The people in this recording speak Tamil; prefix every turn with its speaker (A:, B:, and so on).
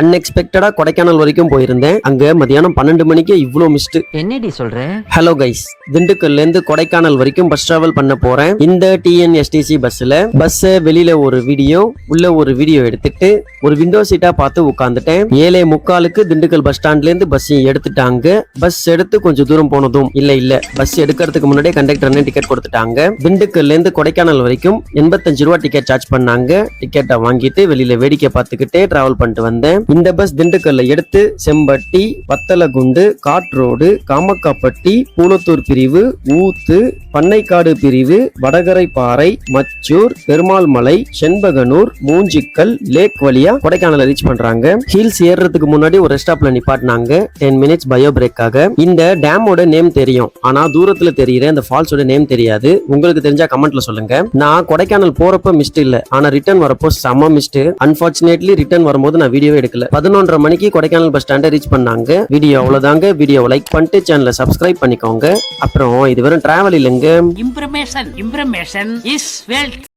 A: அன்எக்ஸ்பெக்டடா கொடைக்கானல் வரைக்கும் போயிருந்தேன். அங்க மதியானம் பன்னெண்டு மணிக்கு இவ்வளோ மிஸ்ட்
B: என்னடி சொல்ற?
A: ஹலோ கைஸ் திண்டுக்கல்ல இருந்து கொடைக்கானல் வரைக்கும் பஸ் டிராவல் பண்ண போறேன். இந்த டிஎன்எஸ்டிசி பஸ்ல பஸ் வெளியில ஒரு வீடியோ உள்ள ஒரு வீடியோ எடுத்துட்டு ஒரு விண்டோ சீட்டா பார்த்து உட்காந்துட்டேன் ஏழே முக்காலுக்கு திண்டுக்கல் பஸ் ஸ்டாண்ட்ல இருந்து பஸ் எடுத்துட்டாங்க பஸ் எடுத்து கொஞ்சம் தூரம் போனதும் இல்ல இல்ல பஸ் எடுக்கிறதுக்கு முன்னாடியே கண்டக்டர் டிக்கெட் கொடுத்துட்டாங்க. திண்டுக்கல்ல இருந்து கொடைக்கானல் வரைக்கும் எண்பத்தஞ்சு ரூபா டிக்கெட் சார்ஜ் பண்ணாங்க. டிக்கெட்டை வாங்கிட்டு வெளியில வேடிக்கை பார்த்துக்கிட்டே டிராவல் பண்ணிட்டு வந்தேன். இந்த பஸ் திண்டுக்கல்லை எடுத்து செம்பட்டி வத்தலகுண்டு காட்ரோடு காமக்காப்பட்டி பூலத்தூர் பிரிவு ஊத்து பண்ணைக்காடு பிரிவு வடகரைப்பாறை மச்சூர் பெருமாள் மலை செண்பகனூர் மூஞ்சிக்கல் லேக் வழியா கொடைக்கானல் ரீச் பண்றாங்க. ஹில்ஸ் ஏறுறதுக்கு முன்னாடி ஒரு ஸ்டாப்ல நிப்பாட்டினாங்க. டென் மினிட்ஸ் பயோ பிரேக்காக இந்த டேமோட நேம் தெரியும். ஆனா தூரத்துல தெரியுற இந்த ஃபால்ஸோட நேம் தெரியாது. உங்களுக்கு தெரிஞ்சா கமெண்ட்ல சொல்லுங்க. நான் கொடைக்கானல் போறப்ப மிஸ்ட் இல்ல. ஆனா ரிட்டர்ன் வரப்போ செம மிஸ்ட் அன்பார்ச்சுனேட்லி ரிட்டர்ன் வரும்போது நான் வீடியோ எடுக்கல. பதினொன்றரை மணிக்கு கொடைக்கானல் பஸ் ஸ்டாண்டை ரீச் பண்ணாங்க. வீடியோ அவ்வளவுதாங்க. வீடியோவை லைக் பண்ணிட்டு சேனலை சப்ஸ்கிரைப் பண்ணிக்கோங்க. அப்புறம் இது வெறும் டிராவல் இல்லைங்க.
C: Information, information is wealth